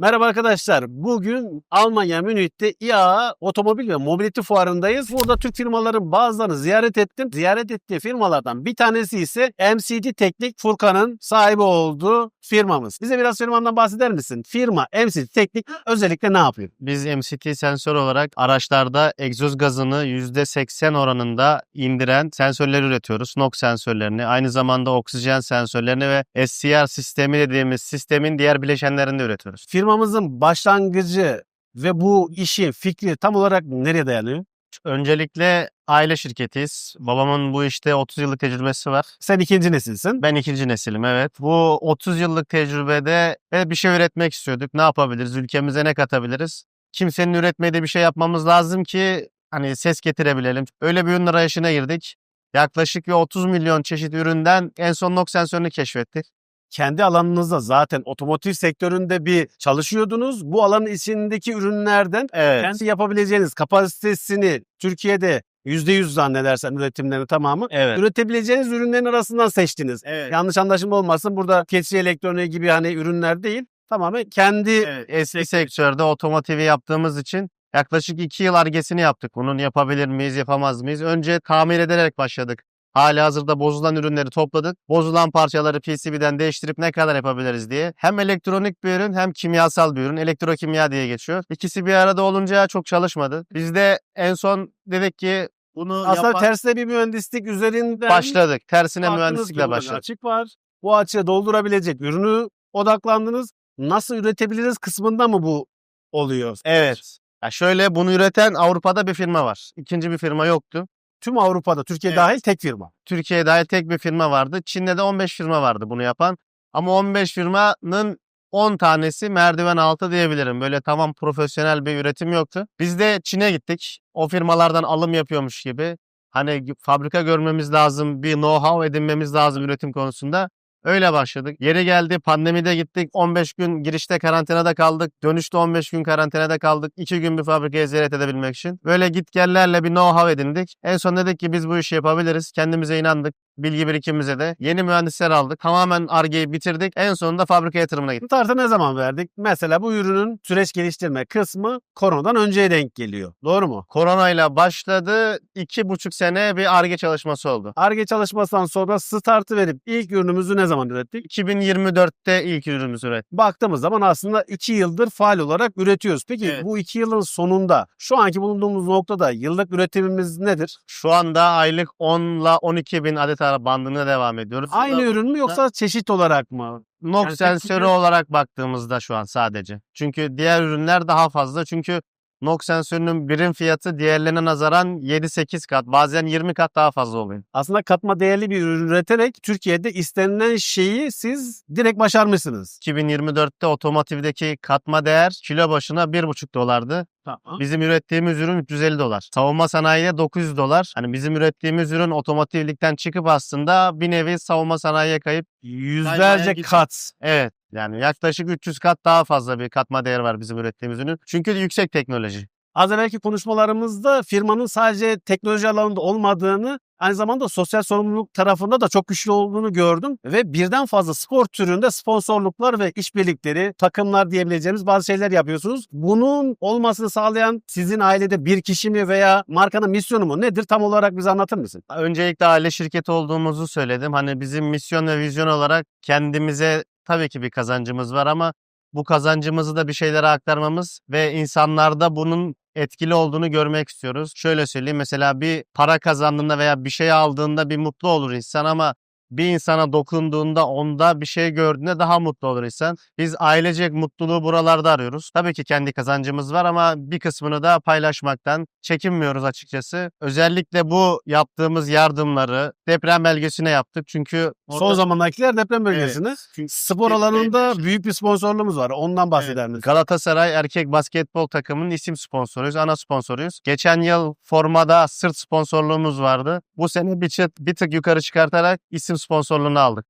Merhaba arkadaşlar. Bugün Almanya Münih'te IAA otomobil ve mobility fuarındayız. Burada Türk firmaların bazılarını ziyaret ettim. Ziyaret ettiği firmalardan bir tanesi ise MCT Teknik Furkan'ın sahibi olduğu firmamız. Bize biraz firmandan bahseder misin? Firma MCT Teknik özellikle ne yapıyor? Biz MCT sensör olarak araçlarda egzoz gazını %80 oranında indiren sensörler üretiyoruz. NOx sensörlerini, aynı zamanda oksijen sensörlerini ve SCR sistemi dediğimiz sistemin diğer bileşenlerini de üretiyoruz. Firmamızın başlangıcı ve bu işin fikri tam olarak nereye dayanıyor? Öncelikle aile şirketiyiz. Babamın bu işte 30 yıllık tecrübesi var. Sen ikinci nesilsin. Ben ikinci nesilim evet. Bu 30 yıllık tecrübede e, bir şey üretmek istiyorduk. Ne yapabiliriz? Ülkemize ne katabiliriz? Kimsenin üretmediği bir şey yapmamız lazım ki hani ses getirebilelim. Öyle bir ürün arayışına girdik. Yaklaşık bir 30 milyon çeşit üründen en son NOx sensörünü keşfettik. Kendi alanınızda zaten otomotiv sektöründe bir çalışıyordunuz. Bu alanın içindeki ürünlerden Evet. kendi yapabileceğiniz kapasitesini Türkiye'de %100 zannedersen üretimlerini tamamı Evet. üretebileceğiniz ürünlerin arasından seçtiniz. Evet. Yanlış anlaşılma olmasın. Burada keçi elektroniği gibi hani ürünler değil. Tamamen kendi Evet, eski sektörde otomotivi yaptığımız için yaklaşık 2 yıl argesini yaptık. Bunun yapabilir miyiz, yapamaz mıyız? Önce tamir ederek başladık. Hali hazırda bozulan ürünleri topladık. Bozulan parçaları PCB'den değiştirip ne kadar yapabiliriz diye. Hem elektronik bir ürün hem kimyasal bir ürün. Elektrokimya diye geçiyor. İkisi bir arada olunca çok çalışmadı. Biz de en son dedik ki bunu aslında yapan- tersine bir mühendislik üzerinden başladık. Tersine mühendislikle başladık. Açık var. Bu açığı doldurabilecek ürünü odaklandınız. Nasıl üretebiliriz kısmında mı bu oluyor? Evet. Ya şöyle bunu üreten Avrupa'da bir firma var. İkinci bir firma yoktu. Tüm Avrupa'da, Türkiye Evet. dahil tek firma. Türkiye'ye dahil tek bir firma vardı. Çin'de de 15 firma vardı bunu yapan. Ama 15 firmanın 10 tanesi merdiven altı diyebilirim. Böyle tamam profesyonel bir üretim yoktu. Biz de Çin'e gittik. O firmalardan alım yapıyormuş gibi. Hani fabrika görmemiz lazım, bir know-how edinmemiz lazım üretim konusunda. Öyle başladık. Yeri geldi pandemide gittik. 15 gün girişte karantinada kaldık. Dönüşte 15 gün karantinada kaldık. 2 gün bir fabrikayı ziyaret edebilmek için. Böyle gitgellerle bir know-how edindik. En son dedik ki biz bu işi yapabiliriz. Kendimize inandık. Bilgi birikimimize de. Yeni mühendisler aldık. Tamamen Ar-Ge'yi bitirdik. En sonunda fabrika yatırımına gittik. Startı ne zaman verdik? Mesela bu ürünün süreç geliştirme kısmı koronadan önceye denk geliyor. Doğru mu? Koronayla başladı. iki buçuk sene bir Ar-Ge çalışması oldu. ARGE çalışmasından sonra startı verip ilk ürünümüzü ne zaman ürettik? 2024'te ilk ürünümüzü ürettik. Baktığımız zaman aslında 2 yıldır faal olarak üretiyoruz. Peki Evet. bu 2 yılın sonunda şu anki bulunduğumuz noktada yıllık üretimimiz nedir? Şu anda aylık 10 ile 12 bin adet ara bandına devam ediyoruz. Aynı ürün mü yoksa çeşit olarak mı? NOx Yani sensörü teknik- olarak baktığımızda şu an sadece. Çünkü diğer ürünler daha fazla. Çünkü NOx sensörünün birim fiyatı diğerlerine nazaran 7-8 kat bazen 20 kat daha fazla oluyor. Aslında katma değerli bir ürün üreterek Türkiye'de istenilen şeyi siz direkt başarmışsınız. 2024'te otomotivdeki katma değer kilo başına 1,5 dolardı. Tamam. Bizim ürettiğimiz ürün 350 dolar. Savunma sanayide 900 dolar. Hani bizim ürettiğimiz ürün otomotivlikten çıkıp aslında bir nevi savunma sanayiye kayıp Yüzlerce kat. evet yani yaklaşık 300 kat daha fazla bir katma değer var bizim ürettiğimiz ürün. Çünkü yüksek teknoloji. Az evvelki konuşmalarımızda firmanın sadece teknoloji alanında olmadığını aynı zamanda sosyal sorumluluk tarafında da çok güçlü olduğunu gördüm. Ve birden fazla spor türünde sponsorluklar ve işbirlikleri, takımlar diyebileceğimiz bazı şeyler yapıyorsunuz. Bunun olmasını sağlayan sizin ailede bir kişi mi veya markanın misyonu mu nedir tam olarak bize anlatır mısın? Öncelikle aile şirketi olduğumuzu söyledim. Hani bizim misyon ve vizyon olarak kendimize tabii ki bir kazancımız var ama bu kazancımızı da bir şeylere aktarmamız ve insanlarda bunun etkili olduğunu görmek istiyoruz. Şöyle söyleyeyim mesela bir para kazandığında veya bir şey aldığında bir mutlu olur insan ama bir insana dokunduğunda onda bir şey gördüğünde daha mutlu olur insan. Biz ailecek mutluluğu buralarda arıyoruz. Tabii ki kendi kazancımız var ama bir kısmını da paylaşmaktan çekinmiyoruz açıkçası. Özellikle bu yaptığımız yardımları deprem belgesine yaptık. Çünkü Son zamandakiler deprem bölgesinde. Çünkü Spor alanında büyük bir sponsorluğumuz var. Ondan bahseder misin? Galatasaray erkek basketbol takımının isim sponsoruyuz, ana sponsoruyuz. Geçen yıl formada sırt sponsorluğumuz vardı. Bu sene bir, bir tık yukarı çıkartarak isim sponsorluğunu aldık.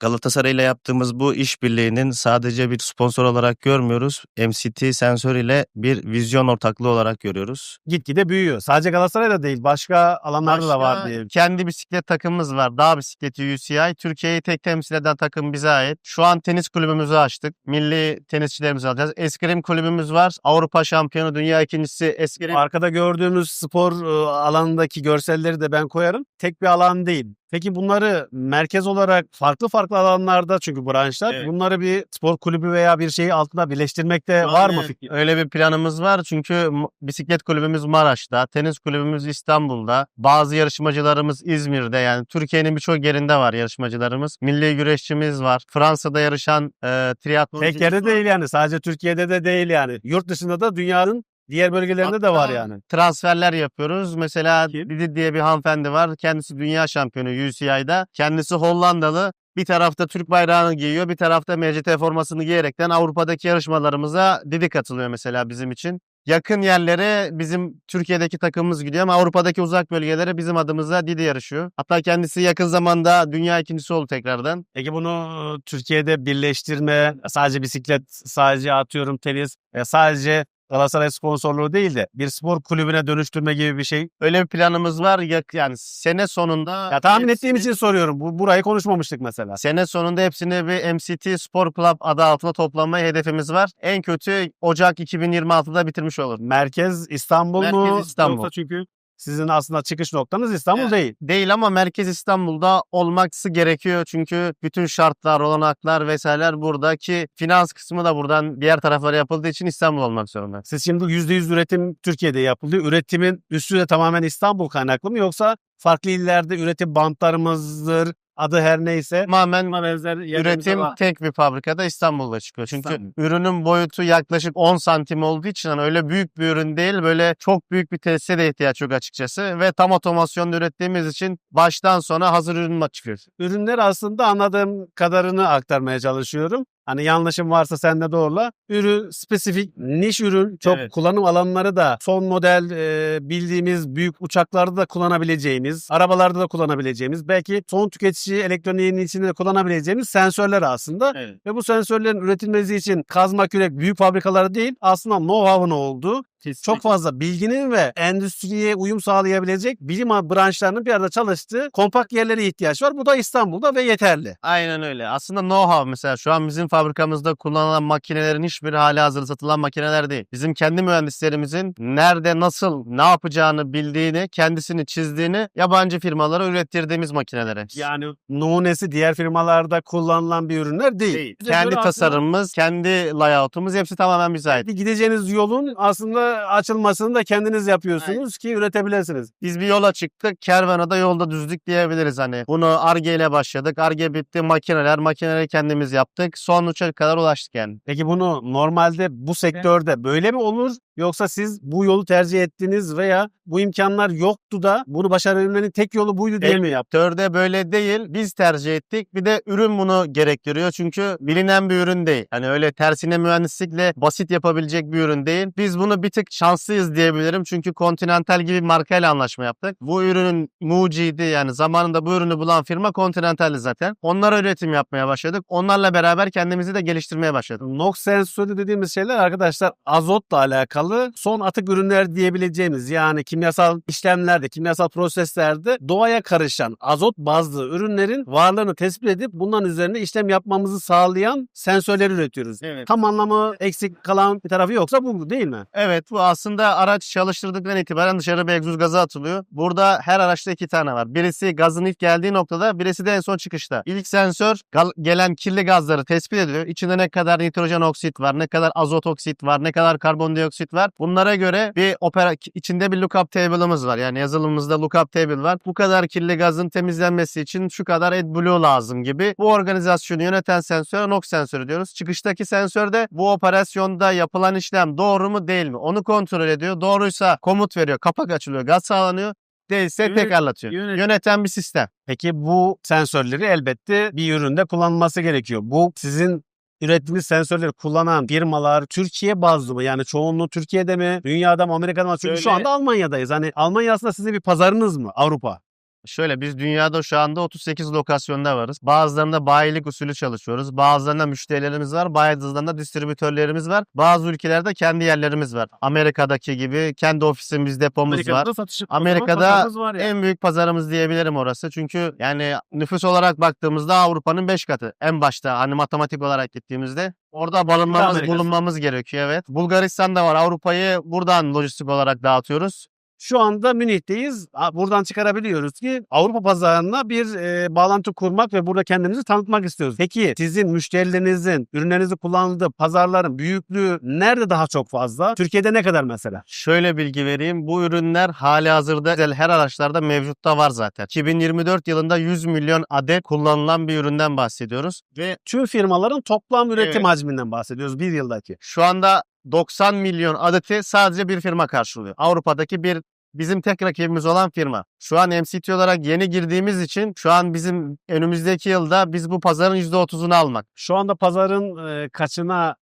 Galatasaray ile yaptığımız bu işbirliğinin sadece bir sponsor olarak görmüyoruz. MCT sensör ile bir vizyon ortaklığı olarak görüyoruz. Gitgide büyüyor. Sadece Galatasaray'da değil başka alanlarda da var Başka diye. Kendi bisiklet takımımız var. Dağ bisikleti UCI. Türkiye'yi tek temsil eden takım bize ait. Şu an tenis kulübümüzü açtık. Milli tenisçilerimizi alacağız. Eskrim kulübümüz var. Avrupa şampiyonu, dünya ikincisi eskrim. Arkada gördüğümüz spor e, alanındaki görselleri de ben koyarım. Tek bir alan değil. Peki bunları merkez olarak farklı farklı alanlarda çünkü branşlar Evet. bunları bir spor kulübü veya bir şeyi altında birleştirmekte var mı fikir? Öyle bir planımız var çünkü bisiklet kulübümüz Maraş'ta, tenis kulübümüz İstanbul'da, bazı yarışmacılarımız İzmir'de yani Türkiye'nin birçok yerinde var yarışmacılarımız. Milli güreşçimiz var. Fransa'da yarışan e, triatlon. Tek yerde değil yani. Sadece Türkiye'de de değil yani. Yurt dışında da dünyanın diğer bölgelerinde de var Hatta yani. Transferler yapıyoruz. Mesela Kim? Didi diye bir hanımefendi var. Kendisi dünya şampiyonu UCI'da. Kendisi Hollandalı. Bir tarafta Türk bayrağını giyiyor, bir tarafta MCT formasını giyerekten Avrupa'daki yarışmalarımıza Didi katılıyor mesela bizim için. Yakın yerlere bizim Türkiye'deki takımımız gidiyor ama Avrupa'daki uzak bölgelere bizim adımıza Didi yarışıyor. Hatta kendisi yakın zamanda dünya ikincisi oldu tekrardan. Peki bunu Türkiye'de birleştirme, sadece bisiklet, sadece atıyorum tenis, e, sadece Galatasaray sponsorluğu değil de bir spor kulübüne dönüştürme gibi bir şey. Öyle bir planımız var. Yak- Yani sene sonunda Ya tahmin hepsini- ettiğim için soruyorum. Bu burayı konuşmamıştık mesela. Sene sonunda hepsini bir MCT Spor Club adı altında toplanma hedefimiz var. En kötü Ocak 2026'da bitirmiş olur. Merkez İstanbul mu? Merkez İstanbul. Yoksa çünkü sizin aslında çıkış noktanız İstanbul Evet. değil. Değil ama merkez İstanbul'da olması gerekiyor. Çünkü bütün şartlar, olanaklar vesaireler buradaki finans kısmı da buradan diğer taraflara yapıldığı için İstanbul olmak zorunda. Siz şimdi %100 üretim Türkiye'de yapılıyor. Üretimin üstü de tamamen İstanbul kaynaklı mı yoksa farklı illerde üretim bantlarımızdır, adı her neyse. Tamamen benzer Üretim var. tek bir fabrikada İstanbul'da çıkıyor. Çünkü İstanbul. ürünün boyutu yaklaşık 10 santim olduğu için hani öyle büyük bir ürün değil. Böyle çok büyük bir tesise de ihtiyaç yok açıkçası. Ve tam otomasyonda ürettiğimiz için baştan sona hazır ürün çıkıyor. ürünler aslında anladığım kadarını aktarmaya çalışıyorum. Hani yanlışım varsa sen de doğrula. Ürün spesifik niş ürün çok Evet. kullanım alanları da son model e, bildiğimiz büyük uçaklarda da kullanabileceğimiz, arabalarda da kullanabileceğimiz, belki son tüketici elektroniğin içinde de kullanabileceğimiz sensörler aslında. Evet. Ve bu sensörlerin üretilmesi için kazma kürek büyük fabrikaları değil aslında know-how'un olduğu çok fazla bilginin ve endüstriye uyum sağlayabilecek bilim branşlarının bir arada çalıştığı kompakt yerlere ihtiyaç var. Bu da İstanbul'da ve yeterli. Aynen öyle. Aslında know-how mesela şu an bizim fabrikamızda kullanılan makinelerin hiçbiri hali hazır satılan makineler değil. Bizim kendi mühendislerimizin nerede nasıl ne yapacağını bildiğini, kendisini çizdiğini yabancı firmalara ürettirdiğimiz makinelere. Yani numunesi diğer firmalarda kullanılan bir ürünler değil. Bize Kendi tasarımımız, kendi layout'umuz hepsi tamamen bize ait. aslında Gideceğiniz yolun aslında açılmasını da kendiniz yapıyorsunuz ki üretebilirsiniz. Biz bir yola çıktık. Kervan'a da yolda düzdük diyebiliriz hani. Bunu Arge ile başladık. Arge bitti. Makineler, makineleri kendimiz yaptık. Son uçak kadar ulaştık yani. Peki bunu normalde bu sektörde böyle mi olur? Yoksa siz bu yolu tercih ettiniz veya bu imkanlar yoktu da bunu başarabilmenin tek yolu buydu diye mi yaptınız? Sektörde böyle değil. Biz tercih ettik. Bir de ürün bunu gerektiriyor. Çünkü bilinen bir ürün değil. Hani öyle tersine mühendislikle basit yapabilecek bir ürün değil. Biz bunu bir tık şanslıyız diyebilirim. Çünkü Continental gibi bir markayla anlaşma yaptık. Bu ürünün mucidi yani zamanında bu ürünü bulan firma Continental'di zaten. Onlara üretim yapmaya başladık. Onlarla beraber kendimizi de geliştirmeye başladık. NOx sensörü dediğimiz şeyler arkadaşlar azotla alakalı son atık ürünler diyebileceğimiz yani kimyasal işlemlerde, kimyasal proseslerde doğaya karışan azot bazlı ürünlerin varlığını tespit edip bunların üzerine işlem yapmamızı sağlayan sensörleri üretiyoruz. Evet. Tam anlamı eksik kalan bir tarafı yoksa bu değil mi? Evet bu aslında araç çalıştırdıktan itibaren dışarı bir egzoz gazı atılıyor. Burada her araçta iki tane var. Birisi gazın ilk geldiği noktada birisi de en son çıkışta. İlk sensör gelen kirli gazları tespit ediyor. İçinde ne kadar nitrojen oksit var, ne kadar azot oksit var, ne kadar karbondioksit var. Bunlara göre bir opera içinde bir lookup table'ımız var. Yani yazılımımızda lookup table var. Bu kadar kirli gazın temizlenmesi için şu kadar AdBlue lazım gibi. Bu organizasyonu yöneten sensör NOx sensörü diyoruz. Çıkıştaki sensör de bu operasyonda yapılan işlem doğru mu değil mi? Onu kontrol ediyor. Doğruysa komut veriyor. Kapak açılıyor. Gaz sağlanıyor. Değilse Yönet- tekrarlatıyor. yönet- Yöneten bir sistem. Peki bu sensörleri elbette bir üründe kullanılması gerekiyor. Bu sizin ürettiğiniz sensörleri kullanan firmalar Türkiye bazlı mı? Yani çoğunluğu Türkiye'de mi? Dünyada mı? Amerika'da mı? Çünkü şu Şöyle- anda Almanya'dayız. Hani Almanya aslında sizin bir pazarınız mı? Avrupa. Şöyle biz dünyada şu anda 38 lokasyonda varız. Bazılarında bayilik usulü çalışıyoruz. Bazılarında müşterilerimiz var. Bazılarında distribütörlerimiz var. Bazı ülkelerde kendi yerlerimiz var. Amerika'daki gibi kendi ofisimiz, depomuz var. Amerika'da satış o zaman Amerika'da var yani. En büyük pazarımız diyebilirim orası. Çünkü yani nüfus olarak baktığımızda Avrupa'nın 5 katı. En başta hani matematik olarak gittiğimizde. Orada barınmamız, bulunmamız gerekiyor evet. Bulgaristan'da var. Avrupa'yı buradan lojistik olarak dağıtıyoruz. Şu anda Münih'teyiz. Buradan çıkarabiliyoruz ki Avrupa pazarına bir e, bağlantı kurmak ve burada kendimizi tanıtmak istiyoruz. Peki sizin müşterilerinizin ürünlerinizi kullandığı pazarların büyüklüğü nerede daha çok fazla? Türkiye'de ne kadar mesela? Şöyle bilgi vereyim. Bu ürünler hali hazırda her araçlarda mevcutta var zaten. 2024 yılında 100 milyon adet kullanılan bir üründen bahsediyoruz. Ve Tüm firmaların toplam üretim Evet. hacminden bahsediyoruz bir yıldaki. şu anda 90 milyon adeti sadece bir firma karşılıyor. Avrupa'daki bir bizim tek rakibimiz olan firma. Şu an MCT olarak yeni girdiğimiz için şu an bizim önümüzdeki yılda biz bu pazarın %30'unu almak. Şu anda pazarın e, kaçına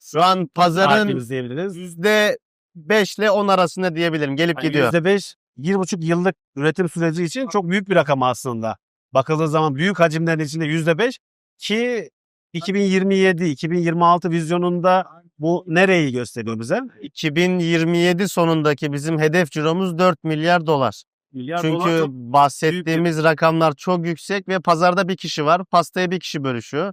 Şu an pazarın diyebiliriz? %5 ile 10 arasında diyebilirim. Gelip Yani gidiyor. %5, 1,5 yıllık üretim süreci için çok büyük bir rakam aslında. Bakıldığı zaman büyük hacimlerin içinde %5 ki 2027-2026 vizyonunda bu nereyi gösteriyor bize? 2027 sonundaki bizim hedef ciromuz 4 milyar dolar. Milyar Çünkü dolar bahsettiğimiz rakamlar çok yüksek ve pazarda bir kişi var. Pastayı bir kişi bölüşüyor.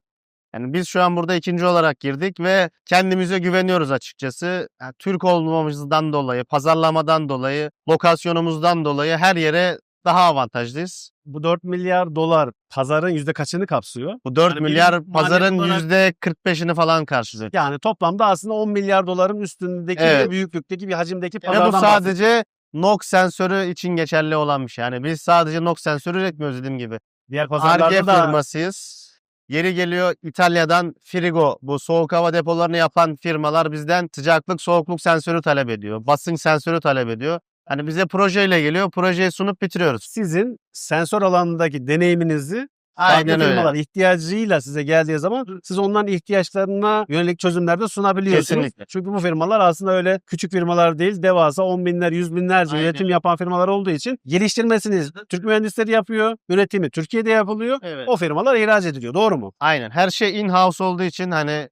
Yani biz şu an burada ikinci olarak girdik ve kendimize güveniyoruz açıkçası. Yani Türk olmamızdan dolayı, pazarlamadan dolayı, lokasyonumuzdan dolayı her yere daha avantajlıyız. bu 4 milyar dolar pazarın yüzde kaçını kapsıyor? Bu 4 Yani milyar pazarın olarak- %45'ini falan karşılıyor. Yani toplamda aslında 10 milyar doların üstündeki Evet. bir büyüklükteki bir hacimdeki pazardan bu bahsediyoruz. sadece NOx sensörü için geçerli olan bir şey. Yani biz sadece NOx sensörü üretmiyoruz dediğim gibi. Diğer pazarlarda da firmasıyız. Yeri geliyor İtalya'dan Frigo bu soğuk hava depolarını yapan firmalar bizden sıcaklık soğukluk sensörü talep ediyor. Basınç sensörü talep ediyor. Hani bize projeyle geliyor. Projeyi sunup bitiriyoruz. sizin sensör alanındaki deneyiminizi Aynen öyle. firmalar ihtiyacıyla size geldiği zaman siz onların ihtiyaçlarına yönelik çözümler de sunabiliyorsunuz. Kesinlikle. Çünkü bu firmalar aslında öyle küçük firmalar değil, devasa on binler, yüz binlerce Aynen. üretim yapan firmalar olduğu için geliştirmesini Türk mühendisleri yapıyor, üretimi Türkiye'de yapılıyor. Evet. O firmalar ihraç ediliyor. Doğru mu? Aynen. Her şey in-house olduğu için hani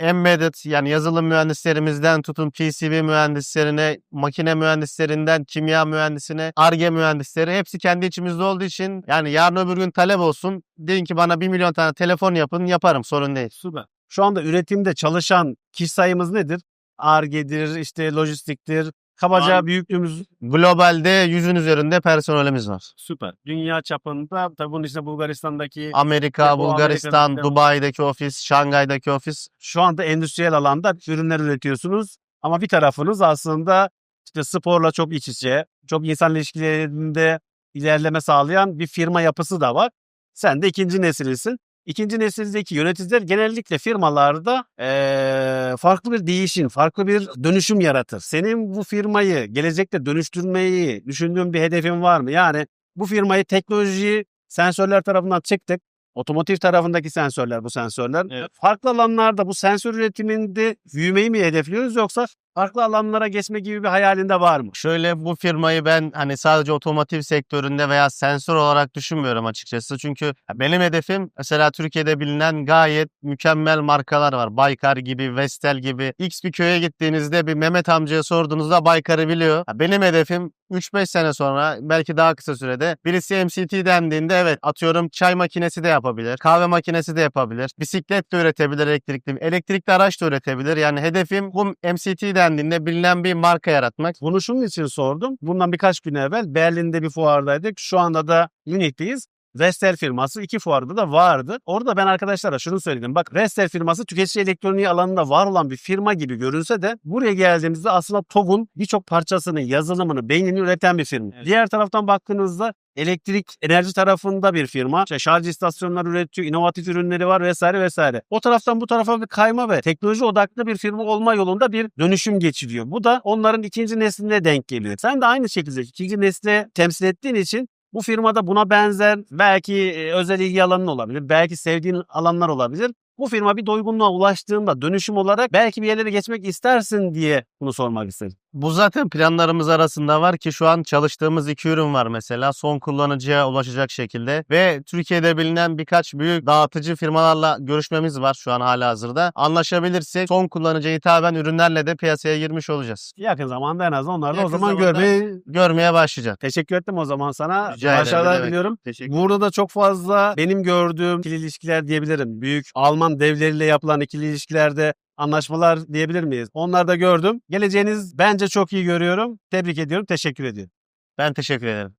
embedded yani yazılım mühendislerimizden tutun PCB mühendislerine, makine mühendislerinden kimya mühendisine, ARGE mühendisleri hepsi kendi içimizde olduğu için yani yarın öbür gün talep olsun. Deyin ki bana 1 milyon tane telefon yapın yaparım sorun değil. Süper. Şu anda üretimde çalışan kişi sayımız nedir? Arge'dir, işte lojistiktir. Kabaca An- büyüklüğümüz Globalde yüzün üzerinde personelimiz var. süper. Dünya çapında tabii bunun işte Bulgaristan'daki Amerika, Depo, Bulgaristan, Amerika'da- Dubai'deki ofis, Şangay'daki ofis. şu anda endüstriyel alanda ürünler üretiyorsunuz. Ama bir tarafınız aslında işte sporla çok iç içe, çok insan ilişkilerinde ilerleme sağlayan bir firma yapısı da var. Sen de ikinci nesilsin. İkinci nesildeki yöneticiler genellikle firmalarda eee, farklı bir değişim, farklı bir dönüşüm yaratır. Senin bu firmayı gelecekte dönüştürmeyi düşündüğün bir hedefin var mı? Yani bu firmayı teknolojiyi sensörler tarafından çıktık. Otomotiv tarafındaki sensörler bu sensörler. Evet. Farklı alanlarda bu sensör üretiminde büyümeyi mi hedefliyoruz yoksa farklı alanlara geçme gibi bir hayalinde var mı? Şöyle bu firmayı ben hani sadece otomotiv sektöründe veya sensör olarak düşünmüyorum açıkçası. Çünkü benim hedefim mesela Türkiye'de bilinen gayet mükemmel markalar var. Baykar gibi, Vestel gibi. X bir köye gittiğinizde bir Mehmet amcaya sorduğunuzda Baykar'ı biliyor. Benim hedefim 3-5 sene sonra belki daha kısa sürede birisi MCT dendiğinde evet atıyorum çay makinesi de yapabilir. Kahve makinesi de yapabilir. Bisiklet de üretebilir elektrikli. Elektrikli araç da üretebilir. Yani hedefim bu MCT dendiğinde bilinen bir marka yaratmak. Bunu şunun için sordum. Bundan birkaç gün evvel Berlin'de bir fuardaydık. Şu anda da Münih'teyiz. Vestel firması iki fuarda da vardı. Orada ben arkadaşlara şunu söyledim. Bak Vestel firması tüketici elektroniği alanında var olan bir firma gibi görünse de buraya geldiğimizde aslında TOG'un birçok parçasını, yazılımını, beynini üreten bir firma. Evet. Diğer taraftan baktığınızda elektrik enerji tarafında bir firma. İşte şarj istasyonları üretiyor, inovatif ürünleri var vesaire vesaire. O taraftan bu tarafa bir kayma ve teknoloji odaklı bir firma olma yolunda bir dönüşüm geçiriyor. Bu da onların ikinci nesline denk geliyor. Sen de aynı şekilde ikinci nesle temsil ettiğin için bu firmada buna benzer belki e, özel ilgi alanın olabilir, belki sevdiğin alanlar olabilir. Bu firma bir doygunluğa ulaştığında dönüşüm olarak belki bir yerlere geçmek istersin diye bunu sormak istedim. Bu zaten planlarımız arasında var ki şu an çalıştığımız iki ürün var mesela son kullanıcıya ulaşacak şekilde ve Türkiye'de bilinen birkaç büyük dağıtıcı firmalarla görüşmemiz var şu an hala hazırda. Anlaşabilirsek son kullanıcıya hitaben ürünlerle de piyasaya girmiş olacağız. Yakın zamanda en azından onları da o Yakın zaman zamanda- görmeyi Görmeye başlayacağız. teşekkür ettim o zaman sana. Rica ederim, ne Başarılar demek. diliyorum. Teşekkür Burada da çok fazla benim gördüğüm ikili ilişkiler diyebilirim. Büyük Alman devleriyle yapılan ikili ilişkilerde anlaşmalar diyebilir miyiz? Onları da gördüm. Geleceğiniz bence çok iyi görüyorum. Tebrik ediyorum. Teşekkür ediyorum. Ben teşekkür ederim.